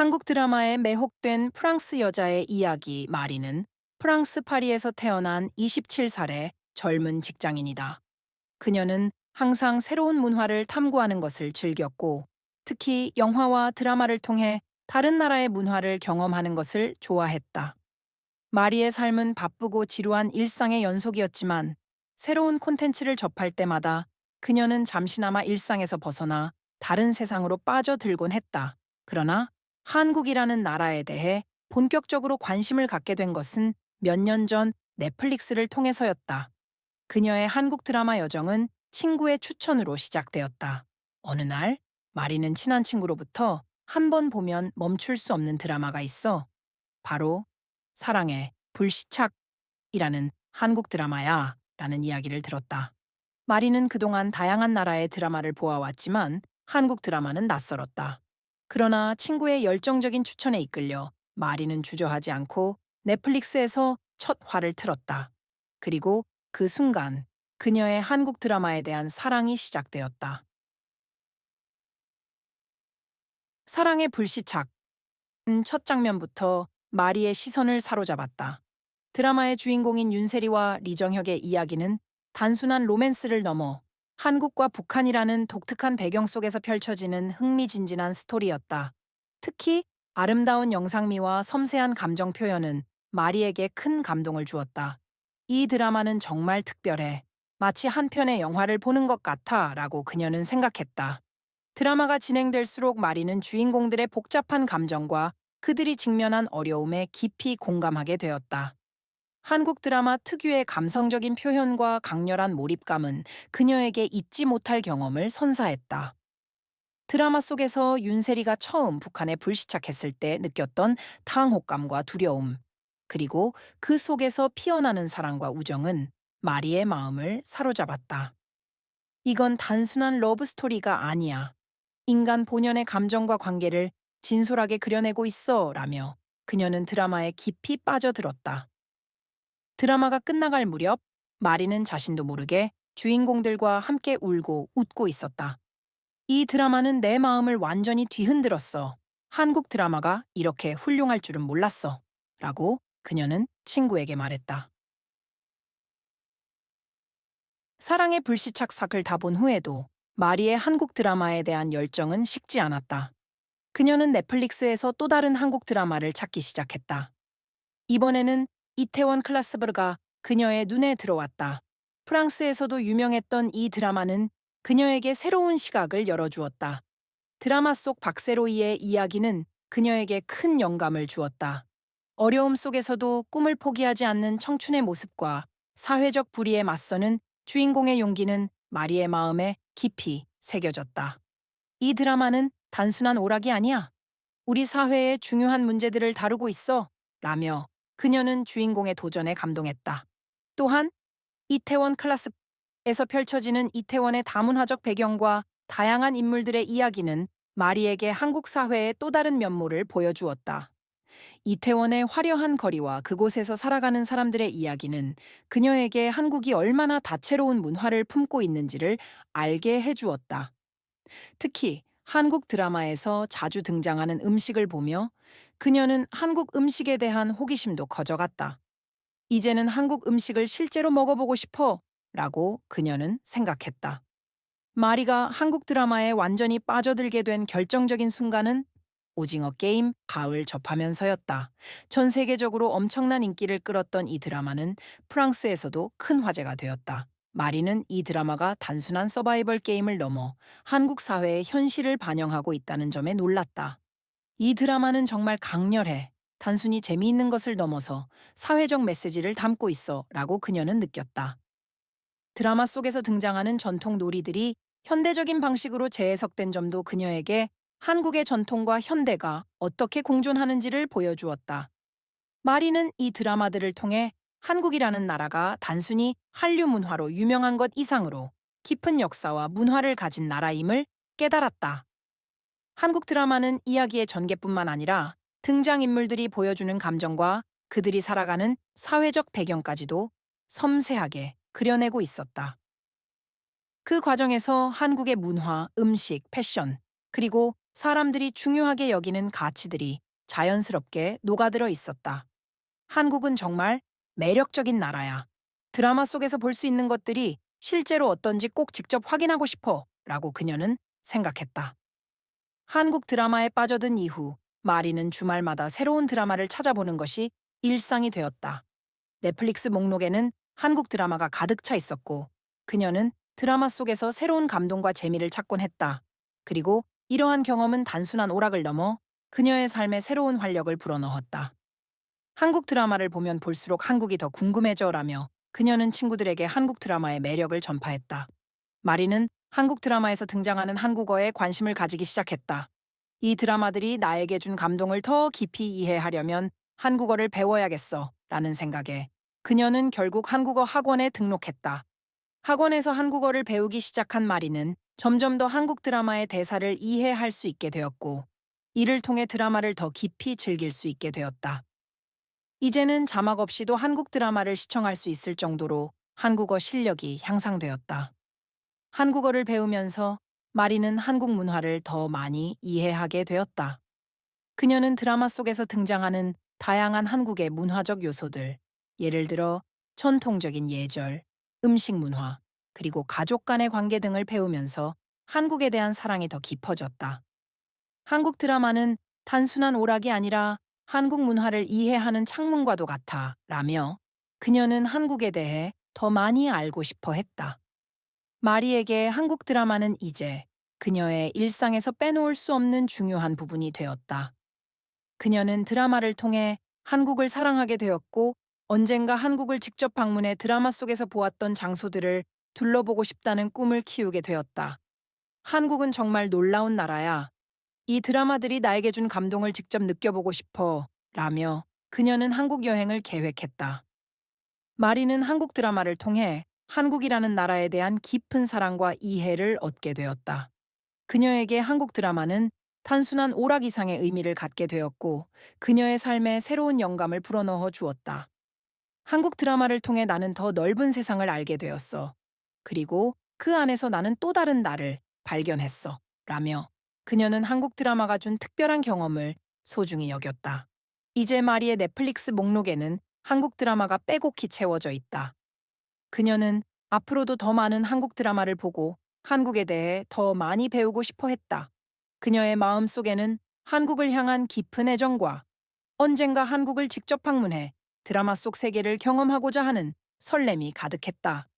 한국 드라마에 매혹된 프랑스 여자의 이야기 마리는 프랑스 파리에서 태어난 27살의 젊은 직장인이다. 그녀는 항상 새로운 문화를 탐구하는 것을 즐겼고 특히 영화와 드라마를 통해 다른 나라의 문화를 경험하는 것을 좋아했다. 마리의 삶은 바쁘고 지루한 일상의 연속이었지만 새로운 콘텐츠를 접할 때마다 그녀는 잠시나마 일상에서 벗어나 다른 세상으로 빠져들곤 했다. 그러나 한국이라는 나라에 대해 본격적으로 관심을 갖게 된 것은 몇 년 전 넷플릭스를 통해서였다. 그녀의 한국 드라마 여정은 친구의 추천으로 시작되었다. 어느 날 마리는 친한 친구로부터 한 번 보면 멈출 수 없는 드라마가 있어. 바로 사랑의 불시착이라는 한국 드라마야 라는 이야기를 들었다. 마리는 그동안 다양한 나라의 드라마를 보아왔지만 한국 드라마는 낯설었다. 그러나 친구의 열정적인 추천에 이끌려 마리는 주저하지 않고 넷플릭스에서 첫 화를 틀었다. 그리고 그 순간 그녀의 한국 드라마에 대한 사랑이 시작되었다. 사랑의 불시착. 은첫 장면부터 마리의 시선을 사로잡았다. 드라마의 주인공인 윤세리와 리정혁의 이야기는 단순한 로맨스를 넘어 한국과 북한이라는 독특한 배경 속에서 펼쳐지는 흥미진진한 스토리였다. 특히 아름다운 영상미와 섬세한 감정 표현은 마리에게 큰 감동을 주었다. 이 드라마는 정말 특별해. 마치 한 편의 영화를 보는 것 같아 라고 그녀는 생각했다. 드라마가 진행될수록 마리는 주인공들의 복잡한 감정과 그들이 직면한 어려움에 깊이 공감하게 되었다. 한국 드라마 특유의 감성적인 표현과 강렬한 몰입감은 그녀에게 잊지 못할 경험을 선사했다. 드라마 속에서 윤세리가 처음 북한에 불시착했을 때 느꼈던 당혹감과 두려움, 그리고 그 속에서 피어나는 사랑과 우정은 마리의 마음을 사로잡았다. 이건 단순한 러브스토리가 아니야. 인간 본연의 감정과 관계를 진솔하게 그려내고 있어 라며 그녀는 드라마에 깊이 빠져들었다. 드라마가 끝나갈 무렵 마리는 자신도 모르게 주인공들과 함께 울고 웃고 있었다. 이 드라마는 내 마음을 완전히 뒤흔들었어. 한국 드라마가 이렇게 훌륭할 줄은 몰랐어. 라고 그녀는 친구에게 말했다. 사랑의 불시착삭을 다 본 후에도 마리의 한국 드라마에 대한 열정은 식지 않았다. 그녀는 넷플릭스에서 또 다른 한국 드라마를 찾기 시작했다. 이번에는 이태원 클라스버가 그녀의 눈에 들어왔다. 프랑스에서도 유명했던 이 드라마는 그녀에게 새로운 시각을 열어주었다. 드라마 속 박세로이의 이야기는 그녀에게 큰 영감을 주었다. 어려움 속에서도 꿈을 포기하지 않는 청춘의 모습과 사회적 불의에 맞서는 주인공의 용기는 마리의 마음에 깊이 새겨졌다. 이 드라마는 단순한 오락이 아니야. 우리 사회의 중요한 문제들을 다루고 있어. 라며 그녀는 주인공의 도전에 감동했다. 또한 이태원 클라스에서 펼쳐지는 이태원의 다문화적 배경과 다양한 인물들의 이야기는 마리에게 한국 사회의 또 다른 면모를 보여주었다. 이태원의 화려한 거리와 그곳에서 살아가는 사람들의 이야기는 그녀에게 한국이 얼마나 다채로운 문화를 품고 있는지를 알게 해주었다. 특히 한국 드라마에서 자주 등장하는 음식을 보며 그녀는 한국 음식에 대한 호기심도 커져갔다. 이제는 한국 음식을 실제로 먹어보고 싶어 라고 그녀는 생각했다. 마리가 한국 드라마에 완전히 빠져들게 된 결정적인 순간은 오징어 게임 가을 접하면서였다. 전 세계적으로 엄청난 인기를 끌었던 이 드라마는 프랑스에서도 큰 화제가 되었다. 마리는 이 드라마가 단순한 서바이벌 게임을 넘어 한국 사회의 현실을 반영하고 있다는 점에 놀랐다. 이 드라마는 정말 강렬해. 단순히 재미있는 것을 넘어서 사회적 메시지를 담고 있어 라고 그녀는 느꼈다. 드라마 속에서 등장하는 전통 놀이들이 현대적인 방식으로 재해석된 점도 그녀에게 한국의 전통과 현대가 어떻게 공존하는지를 보여주었다. 마리는 이 드라마들을 통해 한국이라는 나라가 단순히 한류 문화로 유명한 것 이상으로 깊은 역사와 문화를 가진 나라임을 깨달았다. 한국 드라마는 이야기의 전개뿐만 아니라 등장인물들이 보여주는 감정과 그들이 살아가는 사회적 배경까지도 섬세하게 그려내고 있었다. 그 과정에서 한국의 문화, 음식, 패션, 그리고 사람들이 중요하게 여기는 가치들이 자연스럽게 녹아들어 있었다. 한국은 정말 매력적인 나라야. 드라마 속에서 볼 수 있는 것들이 실제로 어떤지 꼭 직접 확인하고 싶어. 라고 그녀는 생각했다. 한국 드라마에 빠져든 이후 마리는 주말마다 새로운 드라마를 찾아보는 것이 일상이 되었다. 넷플릭스 목록에는 한국 드라마가 가득 차 있었고 그녀는 드라마 속에서 새로운 감동과 재미를 찾곤 했다. 그리고 이러한 경험은 단순한 오락을 넘어 그녀의 삶에 새로운 활력을 불어넣었다. 한국 드라마를 보면 볼수록 한국이 더 궁금해져라며 그녀는 친구들에게 한국 드라마의 매력을 전파했다. 마리는 한국 드라마에서 등장하는 한국어에 관심을 가지기 시작했다. 이 드라마들이 나에게 준 감동을 더 깊이 이해하려면 한국어를 배워야겠어 라는 생각에 그녀는 결국 한국어 학원에 등록했다. 학원에서 한국어를 배우기 시작한 마리는 점점 더 한국 드라마의 대사를 이해할 수 있게 되었고 이를 통해 드라마를 더 깊이 즐길 수 있게 되었다. 이제는 자막 없이도 한국 드라마를 시청할 수 있을 정도로 한국어 실력이 향상되었다. 한국어를 배우면서 마리는 한국 문화를 더 많이 이해하게 되었다. 그녀는 드라마 속에서 등장하는 다양한 한국의 문화적 요소들, 예를 들어 전통적인 예절, 음식 문화, 그리고 가족 간의 관계 등을 배우면서 한국에 대한 사랑이 더 깊어졌다. 한국 드라마는 단순한 오락이 아니라 한국 문화를 이해하는 창문과도 같아 라며 그녀는 한국에 대해 더 많이 알고 싶어 했다. 마리에게 한국 드라마는 이제 그녀의 일상에서 빼놓을 수 없는 중요한 부분이 되었다. 그녀는 드라마를 통해 한국을 사랑하게 되었고 언젠가 한국을 직접 방문해 드라마 속에서 보았던 장소들을 둘러보고 싶다는 꿈을 키우게 되었다. 한국은 정말 놀라운 나라야. 이 드라마들이 나에게 준 감동을 직접 느껴보고 싶어. 라며 그녀는 한국 여행을 계획했다. 마리는 한국 드라마를 통해 한국이라는 나라에 대한 깊은 사랑과 이해를 얻게 되었다. 그녀에게 한국 드라마는 단순한 오락 이상의 의미를 갖게 되었고 그녀의 삶에 새로운 영감을 불어넣어 주었다. 한국 드라마를 통해 나는 더 넓은 세상을 알게 되었어. 그리고 그 안에서 나는 또 다른 나를 발견했어. 라며 그녀는 한국 드라마가 준 특별한 경험을 소중히 여겼다. 이제 마리의 넷플릭스 목록에는 한국 드라마가 빼곡히 채워져 있다. 그녀는 앞으로도 더 많은 한국 드라마를 보고 한국에 대해 더 많이 배우고 싶어 했다. 그녀의 마음 속에는 한국을 향한 깊은 애정과 언젠가 한국을 직접 방문해 드라마 속 세계를 경험하고자 하는 설렘이 가득했다.